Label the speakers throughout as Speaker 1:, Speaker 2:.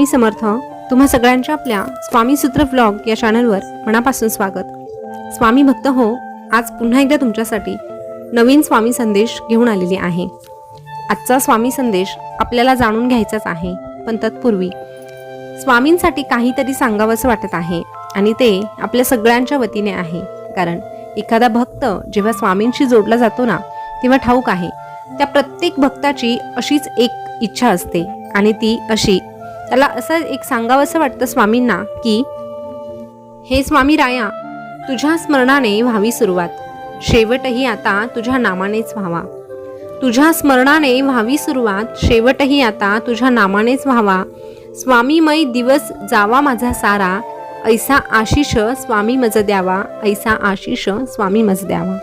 Speaker 1: स्वामी समर्थ तुम्हा सगळ्यांच्या आपल्या स्वामी सूत्र व्लॉग या चॅनलवर मनापासून स्वागत. स्वामी भक्त हो आज पुन्हा एकदा तुमच्यासाठी नवीन स्वामी संदेश घेऊन आलेली आहे. आजचा स्वामी संदेश आपल्याला जाणून घ्यायचाच आहे पण तत्पूर्वी स्वामींसाठी काहीतरी सांगावंसं वाटत आहे आणि ते आपल्या सगळ्यांच्या वतीने आहे. कारण एखादा भक्त जेव्हा स्वामींशी जोडला जातो ना तेव्हा ठाऊक आहे त्या प्रत्येक भक्ताची अशीच एक इच्छा असते आणि ती अशी त्याला असं एक सांगावंसं वाटतं स्वामींना की हे स्वामी राया तुझ्या स्मरणाने व्हावी सुरुवात. शेवटही आता तुझ्या नामानेच व्हावा. तुझ्या स्मरणाने व्हावी सुरुवात. शेवटही आता तुझ्या नामानेच व्हावा. स्वामीमय दिवस जावा माझा सारा. ऐसा आशिष स्वामी मज द्यावा. ऐसा आशिष स्वामी मज द्यावा.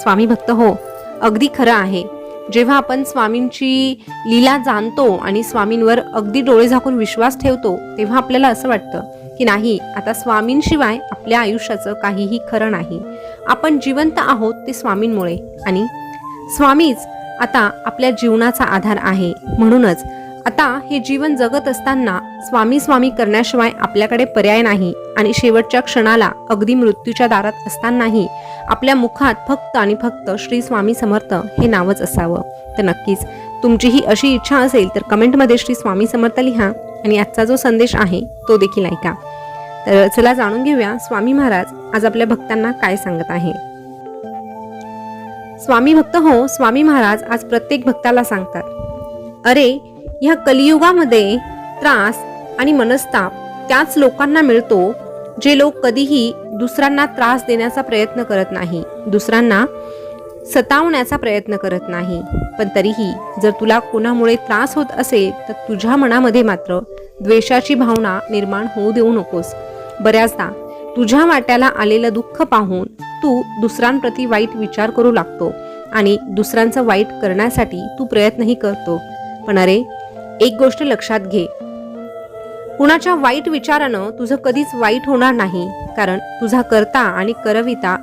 Speaker 1: स्वामी भक्त हो अगदी खरं आहे. जेव्हा आपण स्वामींची लीला जाणतो आणि स्वामींवर अगदी डोळे झाकून विश्वास ठेवतो तेव्हा आपल्याला असं वाटतं की नाही आता स्वामींशिवाय आपल्या आयुष्याचं काहीही खरं नाही. आपण जिवंत आहोत ते स्वामींमुळे. आणि स्वामीच आता आपल्या जीवनाचा आधार आहे. म्हणूनच आता हे जीवन जगत असताना स्वामी स्वामी करण्याशिवाय आपल्याकडे पर्याय नाही आणि शेवटच्या क्षणाला अगदी मृत्यूच्या दारात असतानाही आपल्या मुखात फक्त आणि फक्त श्री स्वामी समर्थ हे नावच असावं. तर नक्कीच तुमची ही अशी इच्छा असेल तर कमेंटमध्ये श्री स्वामी समर्थ लिहा आणि आजचा जो संदेश आहे तो देखील ऐका. तर चला जाणून घेऊया स्वामी महाराज आज आपल्या भक्तांना काय सांगत आहे. स्वामी भक्त हो स्वामी महाराज आज प्रत्येक भक्ताला सांगतात. अरे ह्या कलियुगामध्ये त्रास आणि मनस्ताप त्याच लोकांना मिळतो जे लोक कधीही दुसऱ्यांना त्रास देण्याचा प्रयत्न करत नाही. दुसऱ्यांना सतावण्याचा प्रयत्न करत नाही. पण तरीही जर तुला कोणामुळे त्रास होत असेल तर तुझ्या मनामध्ये मात्र द्वेषाची भावना निर्माण होऊ देऊ नकोस. बऱ्याचदा तुझ्या वाट्याला आलेलं दुःख पाहून तू दुसऱ्यांप्रती वाईट विचार करू लागतो आणि दुसऱ्यांचं वाईट करण्यासाठी तू प्रयत्नही करतो. पण अरे एक गोष्ट लक्षात घे. कुणाच्या वाईट विचारानं तुझं कधीच वाईट होणार नाही कारण तुझा करता आणि करविता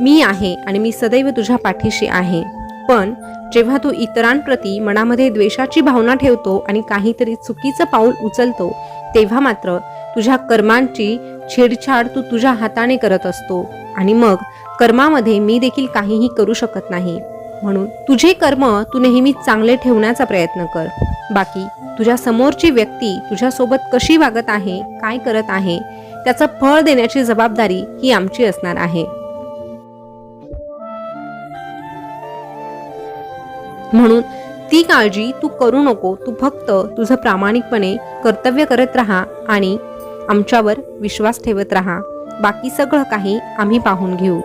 Speaker 1: मी आहे आणि मी सदैव तुझ्या पाठीशी आहे. पण जेव्हा तू इतरांप्रती मनामध्ये द्वेषाची भावना ठेवतो आणि काहीतरी चुकीचं पाऊल उचलतो तेव्हा मात्र तुझ्या कर्मांची छेडछाड तू तुझ्या हाताने करत असतो आणि मग कर्मामध्ये मी देखील काहीही करू शकत नाही. म्हणून तुझे कर्म तू नेहमी चांगले ठेवण्याचा प्रयत्न कर. बाकी तुझ्या समोरची व्यक्ती तुझ्यासोबत कशी वागत आहे काय करत आहे त्याचं फळ देण्याची जबाबदारी ही आमची असणार आहे. म्हणून ती काळजी तू करू नको तू फक्त तुझं प्रामाणिकपणे कर्तव्य करत राहा आणि आमच्यावर विश्वास ठेवत राहा. बाकी सगळं काही आम्ही पाहून घेऊ.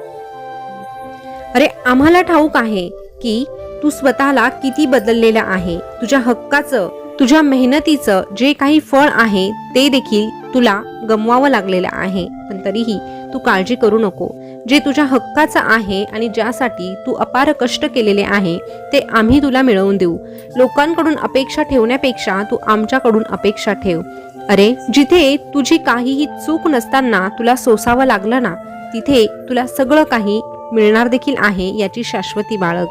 Speaker 1: अरे आम्हाला ठाऊक आहे की तू स्वतःला किती बदललेला आहे? तुझ्या हक्काचं तुझ्या मेहनतीचं जे काही फळ आहे ते देखील तुला गमवावं लागलेलं आहे. पण तरीही तू काळजी करू नको. जे तुझ्या हक्काचं आहे आणि ज्यासाठी तू अपार कष्ट केलेले आहे ते आम्ही तुला मिळवून देऊ. लोकांकडून अपेक्षा ठेवण्यापेक्षा तू आमच्याकडून अपेक्षा ठेव. अरे जिथे तुझी काहीही चूक नसताना तुला सोसावं लागलं ना तिथे तुला सगळं काही मिळणार देखील आहे याची शाश्वती बाळग.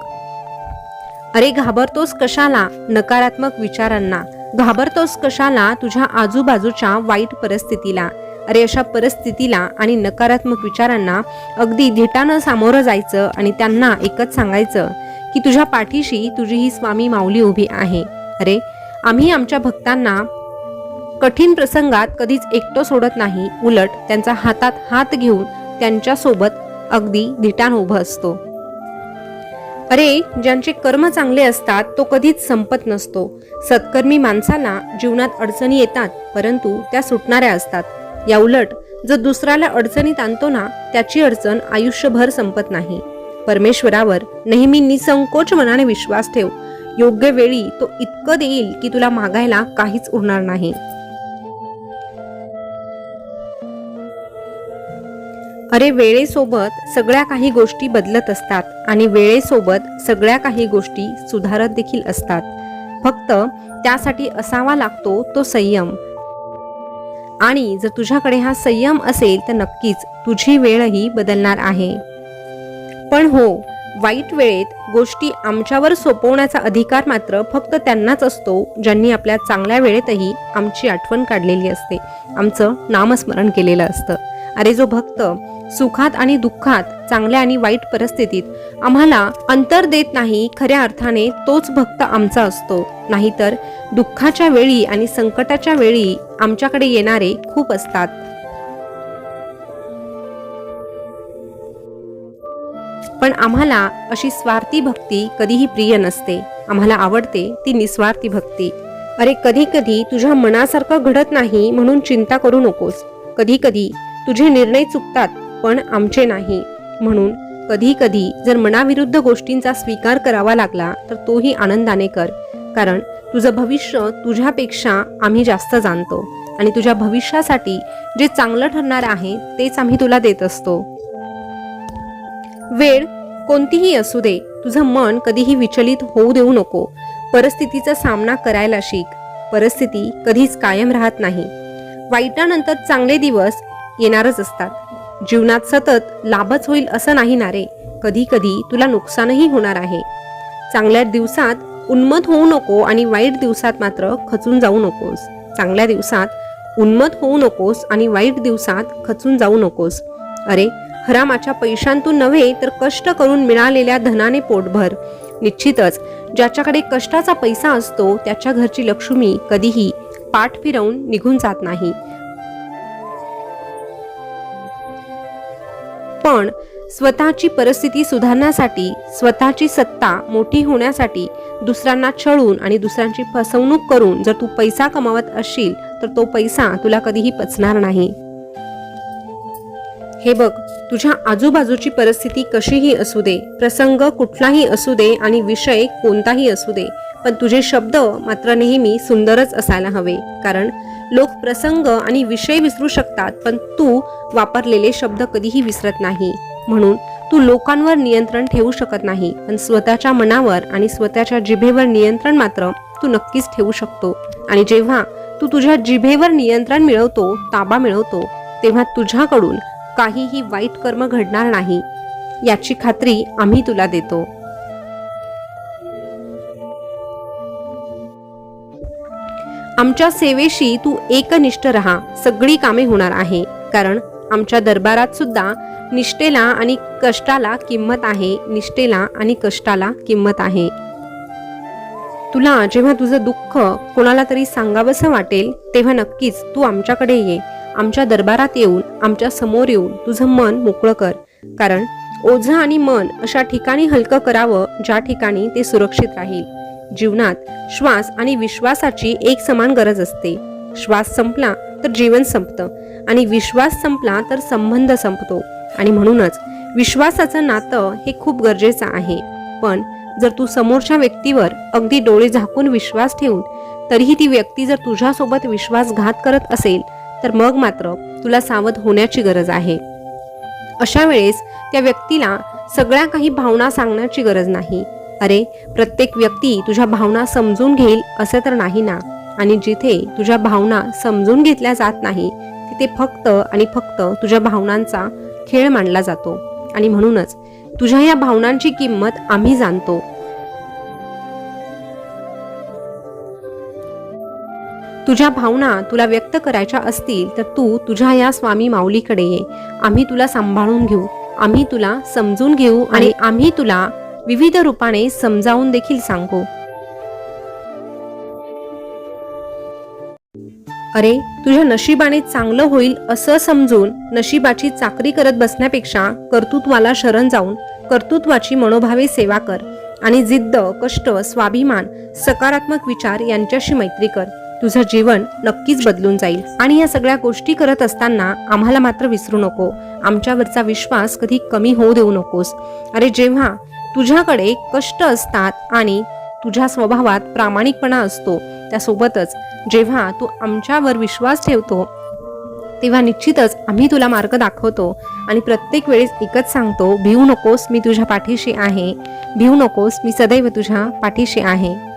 Speaker 1: अरे घाबरतोस कशाला? नकारात्मक विचारांना. घाबरतोस कशाला? तुझ्या आजूबाजूच्या वाईट परिस्थितीला. अरे अशा परिस्थितीला आणि नकारात्मक विचारांना अगदी धिटानं सामोरं जायचं आणि त्यांना एकच सांगायचं की तुझ्या पाठीशी तुझी ही स्वामी माऊली उभी आहे. अरे आम्ही आमच्या भक्तांना कठीण प्रसंगात कधीच एकटं सोडत नाही. उलट त्यांचा हातात हात घेऊन त्यांच्यासोबत अगदी धिटान उभं असतो. अरे ज्यांचे कर्म चांगले असतात तो कधीच संपत नसतो. सत्कर्मी माणसाला जीवनात अडचणी येतात परंतु त्या सुटणाऱ्या असतात. या उलट जर दुसऱ्याला अडचणीत आणतो ना त्याची अडचण आयुष्यभर संपत नाही. परमेश्वरावर नेहमी निसंकोच मनाने विश्वास ठेव. योग्य वेळी तो इतकं देईल की तुला मागायला काहीच उरणार नाही. अरे वेळेसोबत सगळ्या काही गोष्टी बदलत असतात आणि वेळेसोबत सगळ्या काही गोष्टी सुधारत देखील असतात. फक्त त्यासाठी असावा लागतो तो संयम. आणि जर तुझ्याकडे हा संयम असेल तर नक्कीच तुझी वेळही बदलणार आहे. पण हो वाईट वेळेत गोष्टी आमच्यावर सोपवण्याचा अधिकार मात्र फक्त त्यांनाच असतो ज्यांनी आपल्या चांगल्या वेळेतही आमची आठवण काढलेली असते. आमचं नामस्मरण केलेलं असतं. अरे जो भक्त सुखात आणि दुःखात चांगल्या आणि वाईट परिस्थितीत आम्हाला अंतर देत नाही खऱ्या अर्थाने तोच भक्त आमचा असतो. नाहीतर दुःखाच्या वेळी आणि संकटाच्या वेळी आमच्याकडे येणारे खूप असतात. पण आम्हाला अशी स्वार्थी भक्ती कधीही प्रिय नसते. आम्हाला आवडते ती निस्वार्थी भक्ती. अरे कधी कधी तुझ्या मनासारखं घडत नाही म्हणून चिंता करू नकोस. कधी कधी तुझे निर्णय चुकतात पण आमचे नाही. म्हणून कधी कधी जर मनाविरुद्ध गोष्टींचा स्वीकार करावा लागला तर तोही आनंदाने कर. कारण तुझं भविष्य तुझ्यापेक्षा आम्ही जास्त जाणतो आणि तुझ्या भविष्यासाठी जे चांगलं ठरणार आहे तेच आम्ही तुला देत असतो. वेळ कोणतीही असू दे तुझं मन कधीही विचलित होऊ देऊ नको. परिस्थितीचा सामना करायला शिक. परिस्थिती कधीच कायम राहत नाही. वाईटानंतर चांगले दिवस येणारच असतात. जीवनात सतत लाभच होईल असं नाही ना रे कधी कधी तुला नुकसानही होणार आहे. चांगल्या दिवसात उन्मत होऊ नको आणि वाईट दिवसात मात्र खचून जाऊ नकोस. चांगल्या दिवसात उन्मत होऊ नकोस आणि वाईट दिवसात खचून जाऊ नकोस. अरे हरामाच्या पैशांतून नव्हे तर कष्ट करून मिळालेल्या धनाने पोटभर. निश्चितच ज्याच्याकडे कष्टाचा पैसा असतो त्याच्या घरची लक्ष्मी कधीही पाठ फिरवून निघून जात नाही. पण स्वतःची परिस्थिती सुधारण्यासाठी स्वतःची सत्ता मोठी होण्यासाठी दुसऱ्यांना छळून आणि दुसऱ्यांची फसवणूक करून जर तू पैसा कमावत असशील तर तो पैसा तुला कधीही पचणार नाही. हे बघ तुझ्या आजूबाजूची परिस्थिती कशीही असू दे प्रसंग कुठलाही असू दे आणि विषय कोणताही असू दे पण तुझे शब्द मात्र नेहमी सुंदरच असायला हवे. कारण लोक प्रसंग आणि विषय विसरू शकतात पण तू वापरलेले शब्द कधीही विसरत नाही. म्हणून तू लोकांवर नियंत्रण ठेवू शकत नाही पण स्वतःच्या मनावर आणि स्वतःच्या जिभेवर नियंत्रण मात्र तू नक्कीच ठेवू शकतो. आणि जेव्हा तू तुझ्या जिभेवर नियंत्रण मिळवतो ताबा मिळवतो तेव्हा तुझ्याकडून काहीही वाईट कर्म घडणार नाही. याची खात्री आम्ही तुला देतो. आमच्या सेवेशी तू एकनिष्ठ राहा. सगळी कामे होणार आहे. कारण आमच्या दरबारात सुद्धा निष्ठेला आणि कष्टाला किंमत आहे. निष्ठेला आणि कष्टाला किंमत आहे. तुला जेव्हा तुझं दुःख कोणाला तरी सांगावंसं वाटेल तेव्हा नक्कीच तू आमच्याकडे ये. आमच्या दरबारात येऊन आमच्यासमोर येऊन तुझं मन मोकळं कर. कारण ओझं आणि मन अशा ठिकाणी हलकं करावं ज्या ठिकाणी ते सुरक्षित राहील. जीवनात श्वास आणि विश्वासाची एक समान गरज असते. श्वास संपला तर जीवन संपतं आणि विश्वास संपला तर संबंध संपतो. आणि म्हणूनच विश्वासाचं नातं हे खूप गरजेचं आहे. पण जर तू समोरच्या व्यक्तीवर अगदी डोळे झाकून विश्वास ठेवून तरीही ती व्यक्ती जर तुझ्यासोबत विश्वासघात करत असेल तर मग मात्र तुला सावध होण्याची गरज आहे. अशा वेळेस त्या व्यक्तीला सगळ्या काही भावना सांगण्याची गरज नाही. अरे प्रत्येक व्यक्ती तुझ्या भावना समजून घेईल असं तर नाही ना? आणि जिथे तुझ्या भावना समजून घेतल्या जात नाही तिथे फक्त आणि फक्त तुझ्या भावनांचा खेळ मांडला जातो. आणि म्हणूनच तुझ्या या भावनांची किंमत आम्ही जाणतो. तुझ्या भावना तुला व्यक्त करायच्या असतील तर तू तुझ्या या स्वामी माऊलीकडे ये. आम्ही तुला सांभाळून घेऊ. आम्ही तुला समजून घेऊ आणि आम्ही तुला विविध रूपाने समजावून देखील सांगू. अरे तुझ्या नशिबाने चांगलं होईल असं समजून नशिबाची चाकरी करत बसण्यापेक्षा कर्तृत्वाला शरण जाऊन कर्तृत्वाची मनोभावे सेवा कर आणि जिद्द कष्ट स्वाभिमान सकारात्मक विचार यांच्याशी मैत्री कर. तुझं जीवन नक्कीच बदलून जाईल. आणि या सगळ्या गोष्टी करत असताना आम्हाला मात्र विसरू नको. आमच्यावरचा विश्वास कधी कमी होऊ देऊ नकोस. अरे जेव्हा तुझ्याकडे कष्ट असतात आणि तुझ्या स्वभावात प्रामाणिकपणा असतो त्यासोबतच जेव्हा तू आमच्यावर विश्वास ठेवतो तेव्हा निश्चितच आम्ही तुला मार्ग दाखवतो आणि प्रत्येक वेळेस एकच सांगतो भिवू नकोस मी तुझ्या पाठीशी आहे. भिवू नकोस मी सदैव तुझ्या पाठीशी आहे.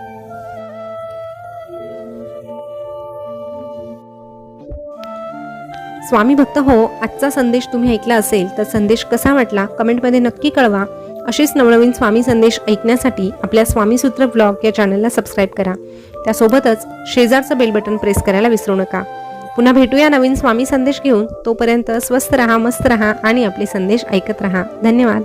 Speaker 1: स्वामी भक्त हो आजचा संदेश तुम्ही ऐकला असेल तर संदेश कसा वाटला कमेंटमध्ये नक्की कळवा. असेच नवनवीन स्वामी संदेश ऐकण्यासाठी आपल्या स्वामीसूत्र ब्लॉग या चॅनलला सबस्क्राईब करा. त्यासोबतच शेजारचं बेल बटन प्रेस करायला विसरू नका. पुन्हा भेटूया नवीन स्वामी संदेश घेऊन. तोपर्यंत स्वस्त रहा मस्त रहा आणि आपले संदेश ऐकत रहा. धन्यवाद.